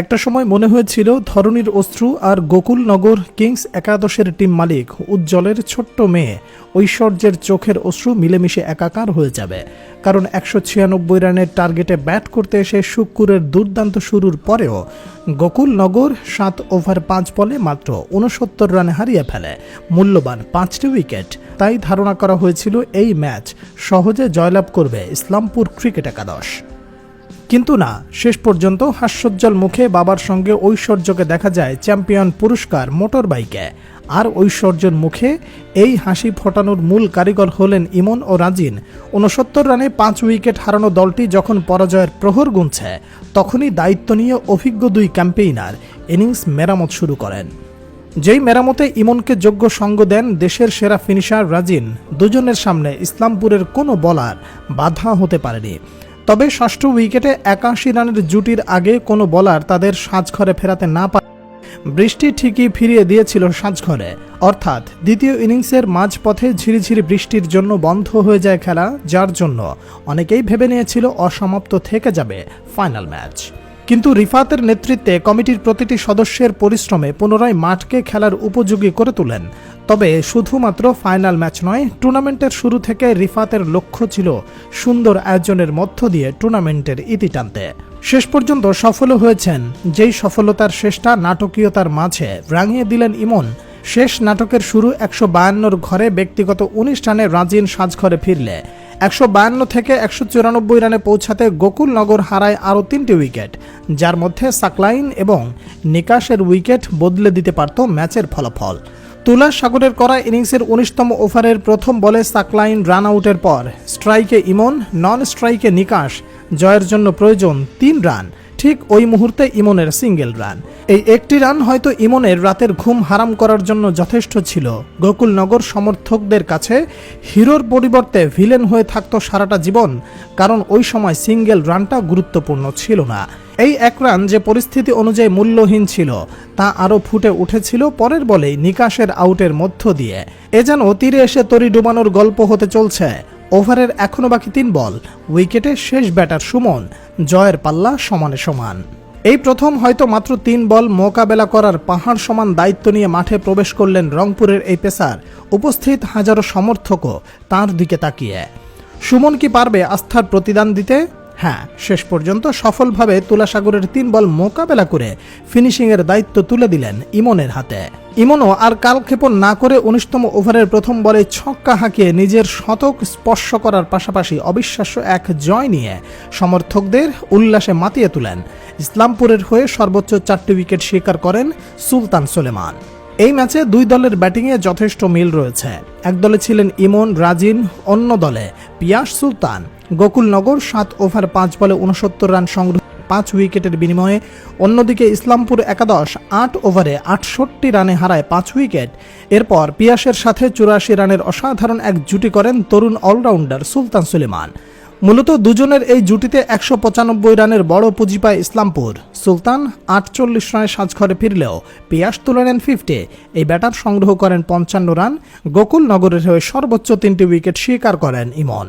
একটা সময় মনে হয়েছিল ধরনীর অশ্রু আর গোকুলনগর কিংস একাদশের টিম মালিক, উজ্জ্বলের ছোট্ট মেয়ে। ঐশ্বর্যের চোখের অশ্রু মিলেমিশে একাকার হয়ে যাবে। কারণ একশো ছিয়ানব্বই রানের টার্গেটে ব্যাট করতে এসে শুক্কুরের দুর্দান্ত শুরুর পরেও গোকুলনগর সাত ওভার পাঁচ বলে মাত্র উনসত্তর রানে হারিয়ে ফেলে। মূল্যবান পাঁচটি উইকেট। তাই ধারণা করা হয়েছিল এই ম্যাচ সহজে জয়লাভ করবে ইসলামপুর ক্রিকেট একাদশ। কিন্তু না, শেষ পর্যন্ত হাস্যোজ্জ্বল মুখে বাবার সঙ্গে ঐশ্বর্যকে দেখা যায় চ্যাম্পিয়ন পুরস্কার মোটর বাইকে। আর ঐশ্বর্যের মুখে এই হাসি ফোটানোর মূল কারিগর হলেন ইমন ও রাজিন। উনসত্তর রানে পাঁচ উইকেট হারানো দলটি যখন পরাজয়ের প্রহর গুনছে, তখনই দায়িত্ব নিয়ে অভিজ্ঞ দুই ক্যাম্পেইনার ইনিংস মেরামত শুরু করেন। যেই মেরামতে ইমনকে যোগ্য সঙ্গ দেন দেশের সেরা ফিনিশার রাজিন, দুজনের সামনে ইসলামপুরের কোনো বলার বাধা হতে পারেনি। তবে ষষ্ঠ উইকেটে একাশি রানের জুটির আগে কোনো বলার তাদের সাজঘরে ফেরাতে না পারে বৃষ্টি ঠিকই ফিরিয়ে দিয়েছিল সাজঘরে। অর্থাৎ দ্বিতীয় ইনিংসের মাঝপথে ঝিরিঝিরি বৃষ্টির জন্য বন্ধ হয়ে যায় খেলা, যার জন্য অনেকেই ভেবে নিয়েছিল অসমাপ্ত থেকে যাবে ফাইনাল ম্যাচ। কিন্তু রিফাতের নেতৃত্বে কমিটির প্রতিটি সদস্যের পরিশ্রমে পুনরায় মাঠকে খেলার উপযোগী করে তোলেন। তবে শুধুমাত্র ফাইনাল ম্যাচ নয়, টুর্নামেন্টের শুরু থেকে রিফাতের লক্ষ্য ছিল সুন্দর আয়োজনের মধ্য দিয়ে টুর্নামেন্টের ইতি টানতে। শেষ পর্যন্ত সফল হয়েছেন, যেই সফলতার শেষটা নাটকীয়তার মাঝে রাঙিয়ে দিলেন ইমন। শেষ নাটকের শুরু একশো বায়ান্নর ঘরে ব্যক্তিগত অনুষ্ঠানে রাজিন সাজঘরে ফিরলে। একশো বায়ান্ন থেকে একশো চুরানব্বই রানে পৌঁছাতে গোকুলনগর হারায় আরও তিনটি উইকেট, যার মধ্যে সাকলাইন এবং নিকাশের উইকেট বদলে দিতে পারত ম্যাচের ফলাফল। তুলা সাগরের করা ইনিংসের উনিশতম ওভারের প্রথম বলে সাকলাইন রান আউটের পর স্ট্রাইকে ইমন নন স্ট্রাইকে নিকাশ, জয়ের জন্য প্রয়োজন তিন রান। ঠিক ওই মুহূর্তে ইমনের সিঙ্গেল রান। এই একটি রান হয়তো ইমনের রাতের ঘুম হারাম করার জন্য যথেষ্ট ছিল। গোকুলনগর সমর্থকদের কাছে হিরোর পরিবর্তে ভিলেন হয়ে থাকতো সারাটা জীবন, কারণ ওই সময় সিঙ্গেল রানটা গুরুত্বপূর্ণ ছিল না। এই এক রান যে পরিস্থিতি অনুযায়ী মূল্যহীন ছিল, তা আরও ফুটে উঠেছিল পরের বলেই নিকাশের আউটের মধ্য দিয়ে। এ যেন তীরে এসে তরি ডুবানোর গল্প হতে চলছে। ওভারের এখনও বাকি তিন বল। উইকেটে শেষ ব্যাটার সুমন, জয়ের পাল্লা সমানে সমান। এই প্রথম হয়তো মাত্র তিন বল মোকাবেলা করার পাহাড় সমান দায়িত্ব নিয়ে মাঠে প্রবেশ করলেন রংপুরের এই পেসার, উপস্থিত হাজারো সমর্থকও তার দিকে তাকিয়ে। সুমন কি পারবে আস্থার প্রতিদান দিতে? হ্যাঁ শেষ পর্যন্ত সফলভাবে তুলাসাগরের তিন বল মোকাবেলা করে ফিনিশিংয়ের দায়িত্ব তুলে দিলেন ইমনের হাতে। ইমনও আর কালক্ষেপণ না করে উনিশতম ওভারের প্রথম বলে ছক্কা হাঁকিয়ে নিজের শতক স্পর্শ করার পাশাপাশি অবিশ্বাস্য এক জয় নিয়ে সমর্থকদের উল্লাসে মাতিয়ে তুলেন। ইসলামপুরের হয়ে সর্বোচ্চ চারটি উইকেট স্বীকার করেন সুলতান সোলেমান। এই ম্যাচে দুই দলের ব্যাটিংয়ে যথেষ্ট মিল রয়েছে। এক দলে ছিলেন ইমন, রাজিন, অন্য দলে পিয়াস সুলতান। গোকুলনগর সাত ওভার পাঁচ বলে উনসত্তর রান সংগ্রহ পাঁচ উইকেটের বিনিময়ে। অন্যদিকে ইসলামপুর একাদশ আট ওভারে আটষট্টি রানে হারায় পাঁচ উইকেট। এরপর পিয়াসের সাথে চুরাশি রানের অসাধারণ এক জুটি করেন তরুণ অলরাউন্ডার সুলতান সুলেমান। মূলত দুজনের এই জুটিতে একশো পঁচানব্বই রানের বড় পুঁজি পায় ইসলামপুর। সুলতান আটচল্লিশ রানে সাজঘরে ফিরলেও পিয়াস তুলে নেন ফিফটে এই ব্যাটার সংগ্রহ করেন পঞ্চান্ন রান। গোকুল নগরের হয়ে সর্বোচ্চ তিনটি উইকেট স্বীকার করেন ইমন।